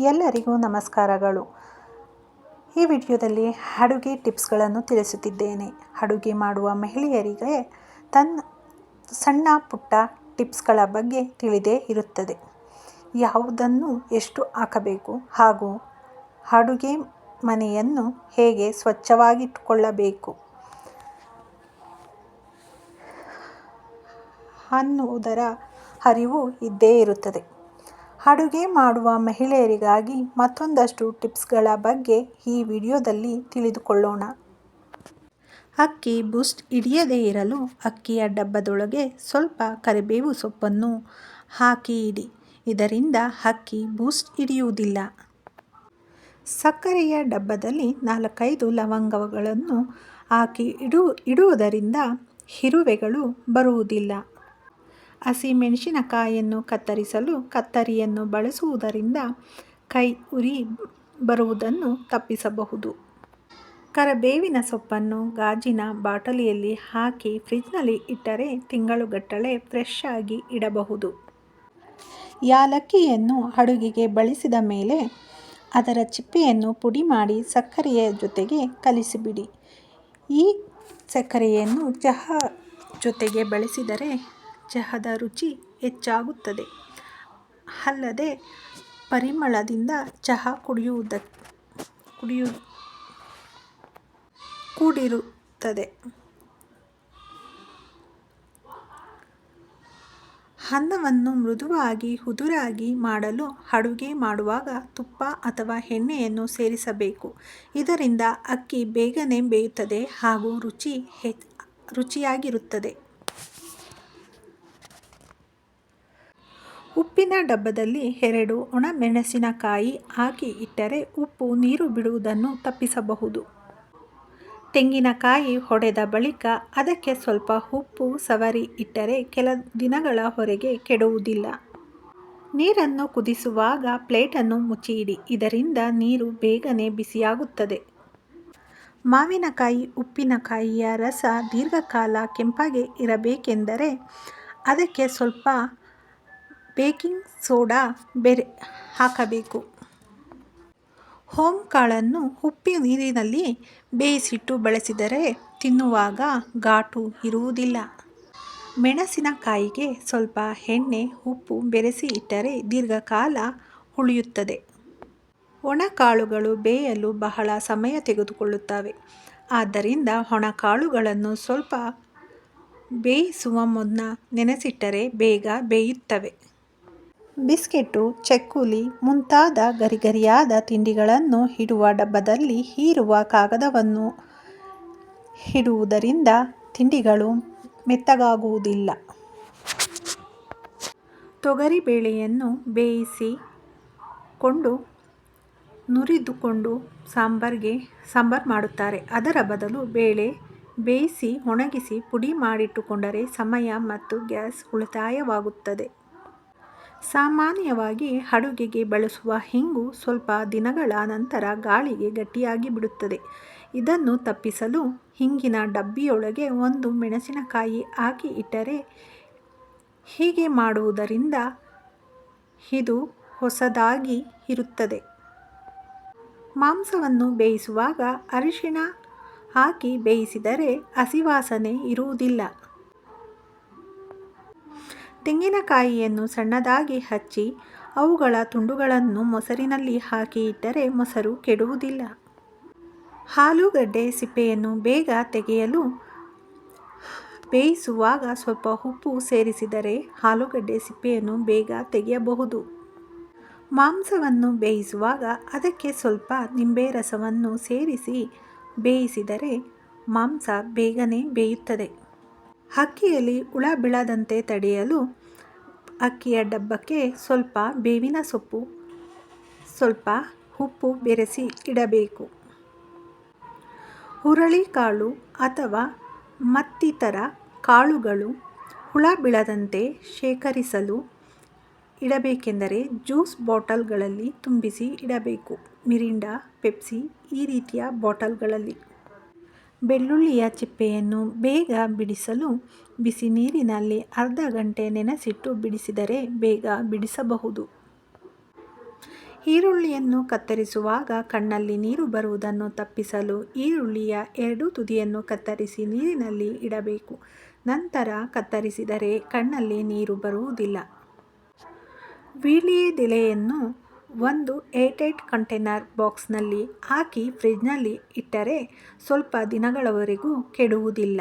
ಎಲ್ಲರಿಗೂ ನಮಸ್ಕಾರಗಳು. ಈ ವಿಡಿಯೋದಲ್ಲಿ ಅಡುಗೆ ಟಿಪ್ಸ್ಗಳನ್ನು ತಿಳಿಸುತ್ತಿದ್ದೇನೆ. ಅಡುಗೆ ಮಾಡುವ ಮಹಿಳೆಯರಿಗೆ ತನ್ನ ಸಣ್ಣ ಪುಟ್ಟ ಟಿಪ್ಸ್ಗಳ ಬಗ್ಗೆ ತಿಳಿದೇ ಇರುತ್ತದೆ. ಯಾವುದನ್ನು ಎಷ್ಟು ಹಾಕಬೇಕು ಹಾಗೂ ಅಡುಗೆ ಮನೆಯನ್ನು ಹೇಗೆ ಸ್ವಚ್ಛವಾಗಿಟ್ಟುಕೊಳ್ಳಬೇಕು ಅನ್ನುವುದರ ಅರಿವು ಇದ್ದೇ ಇರುತ್ತದೆ. ಅಡುಗೆ ಮಾಡುವ ಮಹಿಳೆಯರಿಗಾಗಿ ಮತ್ತೊಂದಷ್ಟು ಟಿಪ್ಸ್ಗಳ ಬಗ್ಗೆ ಈ ವಿಡಿಯೋದಲ್ಲಿ ತಿಳಿದುಕೊಳ್ಳೋಣ. ಅಕ್ಕಿ ಬೂಸ್ಟ್ ಹಿಡಿಯದೇ ಇರಲು ಅಕ್ಕಿಯ ಡಬ್ಬದೊಳಗೆ ಸ್ವಲ್ಪ ಕರಿಬೇವು ಸೊಪ್ಪನ್ನು ಹಾಕಿ ಇಡಿ ಇದರಿಂದ ಅಕ್ಕಿ ಬೂಸ್ಟ್ ಹಿಡಿಯುವುದಿಲ್ಲ. ಸಕ್ಕರೆಯ ಡಬ್ಬದಲ್ಲಿ ನಾಲ್ಕೈದು ಲವಂಗಗಳನ್ನು ಹಾಕಿ ಇಡು, ಇಡುವುದರಿಂದ ಇರುವೆಗಳು ಬರುವುದಿಲ್ಲ. ಹಸಿಮೆಣಸಿನಕಾಯಿಯನ್ನು ಕತ್ತರಿಸಲು ಕತ್ತರಿಯನ್ನು ಬಳಸುವುದರಿಂದ ಕೈ ಉರಿ ಬರುವುದನ್ನು ತಪ್ಪಿಸಬಹುದು. ಕರಬೇವಿನ ಸೊಪ್ಪನ್ನು ಗಾಜಿನ ಬಾಟಲಿಯಲ್ಲಿ ಹಾಕಿ ಫ್ರಿಜ್ನಲ್ಲಿ ಇಟ್ಟರೆ ತಿಂಗಳುಗಟ್ಟಲೆ ಫ್ರೆಶ್ ಆಗಿ ಇಡಬಹುದು. ಯಾಲಕ್ಕಿಯನ್ನು ಅಡುಗೆಗೆ ಬಳಸಿದ ಮೇಲೆ ಅದರ ಚಿಪ್ಪೆಯನ್ನು ಪುಡಿ ಮಾಡಿ ಸಕ್ಕರೆಯ ಜೊತೆಗೆ ಕಲಿಸಿಬಿಡಿ. ಈ ಸಕ್ಕರೆಯನ್ನು ಚಹಾ ಜೊತೆಗೆ ಬಳಸಿದರೆ ಚಹಾದ ರುಚಿ ಹೆಚ್ಚಾಗುತ್ತದೆ. ಅಲ್ಲದೆ ಪರಿಮಳದಿಂದ ಚಹಾ ಕುಡಿಯುವುದ, ಕುಡಿಯು, ಕೂಡಿರುತ್ತದೆ. ಅನ್ನವನ್ನು ಮೃದುವಾಗಿ, ಹುದುರಾಗಿ ಮಾಡಲು ಅಡುಗೆ ಮಾಡುವಾಗ ತುಪ್ಪ ಅಥವಾ ಎಣ್ಣೆಯನ್ನು ಸೇರಿಸಬೇಕು. ಇದರಿಂದ ಅಕ್ಕಿ ಬೇಗನೆ ಬೇಯುತ್ತದೆ ಹಾಗೂ ರುಚಿ ಹೆ ರುಚಿಯಾಗಿರುತ್ತದೆ. ಉಪ್ಪಿನ ಡಬ್ಬದಲ್ಲಿ ಎರಡು ಒಣಮೆಣಸಿನಕಾಯಿ ಹಾಕಿ ಇಟ್ಟರೆ ಉಪ್ಪು ನೀರು ಬಿಡುವುದನ್ನು ತಪ್ಪಿಸಬಹುದು. ತೆಂಗಿನಕಾಯಿ ಹೊಡೆದ ಬಳಿಕ ಅದಕ್ಕೆ ಸ್ವಲ್ಪ ಉಪ್ಪು ಸವರಿ ಇಟ್ಟರೆ ಕೆಲ ದಿನಗಳ ಹೊರಗೆ ಕೆಡುವುದಿಲ್ಲ. ನೀರನ್ನು ಕುದಿಸುವಾಗ ಪ್ಲೇಟನ್ನು ಮುಚ್ಚಿಯಿಡಿ ಇದರಿಂದ ನೀರು ಬೇಗನೆ ಬಿಸಿಯಾಗುತ್ತದೆ. ಮಾವಿನಕಾಯಿ ಉಪ್ಪಿನಕಾಯಿಯ ರಸ ದೀರ್ಘಕಾಲ ಕೆಂಪಾಗಿ ಇರಬೇಕೆಂದರೆ ಅದಕ್ಕೆ ಸ್ವಲ್ಪ ಬೇಕಿಂಗ್ ಸೋಡಾ ಬೆರೆ ಹಾಕಬೇಕು. ಹೋಮ್ ಕಾಳನ್ನು ಉಪ್ಪಿ ನೀರಿನಲ್ಲಿ ಬೇಯಿಸಿಟ್ಟು ಬಳಸಿದರೆ ತಿನ್ನುವಾಗ ಘಾಟು ಇರುವುದಿಲ್ಲ. ಮೆಣಸಿನಕಾಯಿಗೆ ಸ್ವಲ್ಪ ಎಣ್ಣೆ, ಉಪ್ಪು ಬೆರೆಸಿ ಇಟ್ಟರೆ ದೀರ್ಘಕಾಲ ಉಳಿಯುತ್ತದೆ. ಒಣಕಾಳುಗಳು ಬೇಯಲು ಬಹಳ ಸಮಯ ತೆಗೆದುಕೊಳ್ಳುತ್ತವೆ. ಆದ್ದರಿಂದ ಒಣಕಾಳುಗಳನ್ನು ಸ್ವಲ್ಪ ಬೇಯಿಸುವ ಮುನ್ನ ನೆನೆಸಿಟ್ಟರೆ ಬೇಗ ಬೇಯುತ್ತವೆ. ಬಿಸ್ಕೆಟ್ಟು ಚಕ್ಕುಲಿ ಮುಂತಾದ ಗರಿಗರಿಯಾದ ತಿಂಡಿಗಳನ್ನು ಇಡುವ ಡಬ್ಬದಲ್ಲಿ ಹೀರುವ ಕಾಗದವನ್ನು ಇಡುವುದರಿಂದ ತಿಂಡಿಗಳು ಮೆತ್ತಗಾಗುವುದಿಲ್ಲ. ತೊಗರಿಬೇಳೆಯನ್ನು ಬೇಯಿಸಿಕೊಂಡು ನುರಿದುಕೊಂಡು ಸಾಂಬಾರ್ಗೆ ಸಾಂಬಾರು ಮಾಡುತ್ತಾರೆ. ಅದರ ಬದಲು ಬೇಳೆ ಬೇಯಿಸಿ ಒಣಗಿಸಿ ಪುಡಿ ಮಾಡಿಟ್ಟುಕೊಂಡರೆ ಸಮಯ ಮತ್ತು ಗ್ಯಾಸ್ ಉಳಿತಾಯವಾಗುತ್ತದೆ. ಸಾಮಾನ್ಯವಾಗಿ ಅಡುಗೆಗೆ ಬಳಸುವ ಹಿಂಗು ಸ್ವಲ್ಪ ದಿನಗಳ ನಂತರ ಗಾಳಿಗೆ ಗಟ್ಟಿಯಾಗಿ ಬಿಡುತ್ತದೆ ಇದನ್ನು ತಪ್ಪಿಸಲು ಹಿಂಗಿನ ಡಬ್ಬಿಯೊಳಗೆ ಒಂದು ಮೆಣಸಿನಕಾಯಿ ಹಾಕಿ ಇಟ್ಟರೆ ಹೀಗೆ ಮಾಡುವುದರಿಂದ ಇದು ಹೊಸದಾಗಿ ಇರುತ್ತದೆ. ಮಾಂಸವನ್ನು ಬೇಯಿಸುವಾಗ ಅರಿಶಿಣ ಹಾಕಿ ಬೇಯಿಸಿದರೆ ಹಸಿವಾಸನೆ ಇರುವುದಿಲ್ಲ. ತೆಂಗಿನಕಾಯಿಯನ್ನು ಸಣ್ಣದಾಗಿ ಹಚ್ಚಿ ಅವುಗಳ ತುಂಡುಗಳನ್ನು ಮೊಸರಿನಲ್ಲಿ ಹಾಕಿ ಇಟ್ಟರೆ ಮೊಸರು ಕೆಡುವುದಿಲ್ಲ. ಆಲೂಗಡ್ಡೆ ಸಿಪ್ಪೆಯನ್ನು ಬೇಗ ತೆಗೆಯಲು ಬೇಯಿಸುವಾಗ ಸ್ವಲ್ಪ ಉಪ್ಪು ಸೇರಿಸಿದರೆ ಆಲೂಗಡ್ಡೆ ಸಿಪ್ಪೆಯನ್ನು ಬೇಗ ತೆಗೆಯಬಹುದು. ಮಾಂಸವನ್ನು ಬೇಯಿಸುವಾಗ ಅದಕ್ಕೆ ಸ್ವಲ್ಪ ನಿಂಬೆ ರಸವನ್ನು ಸೇರಿಸಿ ಬೇಯಿಸಿದರೆ ಮಾಂಸ ಬೇಗನೆ ಬೇಯುತ್ತದೆ. ಅಕ್ಕಿಯಲ್ಲಿ ಹುಳ ಬೀಳದಂತೆ ತಡೆಯಲು ಅಕ್ಕಿಯ ಡಬ್ಬಕ್ಕೆ ಸ್ವಲ್ಪ ಬೇವಿನ ಸೊಪ್ಪು, ಸ್ವಲ್ಪ ಉಪ್ಪು ಬೆರೆಸಿ ಇಡಬೇಕು. ಹುರಳಿಕಾಳು ಅಥವಾ ಮತ್ತಿತರ ಕಾಳುಗಳು ಹುಳ ಬೀಳದಂತೆ ಶೇಖರಿಸಲು ಇಡಬೇಕೆಂದರೆ ಜ್ಯೂಸ್ ಬಾಟಲ್ಗಳಲ್ಲಿ ತುಂಬಿಸಿ ಇಡಬೇಕು. ಮಿರಿಂಡಾ, ಪೆಪ್ಸಿ ಈ ರೀತಿಯ ಬಾಟಲ್ಗಳಲ್ಲಿ. ಬೆಳ್ಳುಳ್ಳಿಯ ಚಿಪ್ಪೆಯನ್ನು ಬೇಗ ಬಿಡಿಸಲು ಬಿಸಿ ನೀರಿನಲ್ಲಿ ಅರ್ಧ ಗಂಟೆ ನೆನೆಸಿಟ್ಟು ಬಿಡಿಸಿದರೆ ಬೇಗ ಬಿಡಿಸಬಹುದು. ಈರುಳ್ಳಿಯನ್ನು ಕತ್ತರಿಸುವಾಗ ಕಣ್ಣಲ್ಲಿ ನೀರು ಬರುವುದನ್ನು ತಪ್ಪಿಸಲು ಈರುಳ್ಳಿಯ ಎರಡೂ ತುದಿಯನ್ನು ಕತ್ತರಿಸಿ ನೀರಿನಲ್ಲಿ ಇಡಬೇಕು. ನಂತರ ಕತ್ತರಿಸಿದರೆ ಕಣ್ಣಲ್ಲಿ ನೀರು ಬರುವುದಿಲ್ಲ. ವೀಳ್ಯದೆಲೆಯನ್ನು ಒಂದು ಏರ್ಟೈಟ್ ಕಂಟೈನರ್ ಬಾಕ್ಸ್ನಲ್ಲಿ ಹಾಕಿ ಫ್ರಿಜ್ನಲ್ಲಿ ಇಟ್ಟರೆ ಸ್ವಲ್ಪ ದಿನಗಳವರೆಗೂ ಕೆಡುವುದಿಲ್ಲ.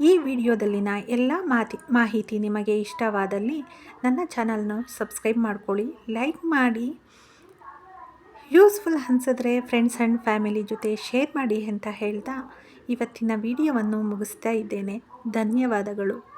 ಈ ವಿಡಿಯೋದಲ್ಲಿನ ಎಲ್ಲ ಮಾತಿ, ಮಾಹಿತಿ ನಿಮಗೆ ಇಷ್ಟವಾದಲ್ಲಿ ನನ್ನ ಚಾನಲ್ನ ಸಬ್ಸ್ಕ್ರೈಬ್ ಮಾಡ್ಕೊಳ್ಳಿ, ಲೈಕ್ ಮಾಡಿ. ಯೂಸ್ಫುಲ್ ಅನಿಸಿದ್ರೆ ಫ್ರೆಂಡ್ಸ್ ಆ್ಯಂಡ್ ಫ್ಯಾಮಿಲಿ ಜೊತೆ ಶೇರ್ ಮಾಡಿ ಅಂತ ಹೇಳ್ತಾ ಇವತ್ತಿನ ವಿಡಿಯೋವನ್ನು ಮುಗಿಸ್ತಾ ಇದ್ದೇನೆ. ಧನ್ಯವಾದಗಳು.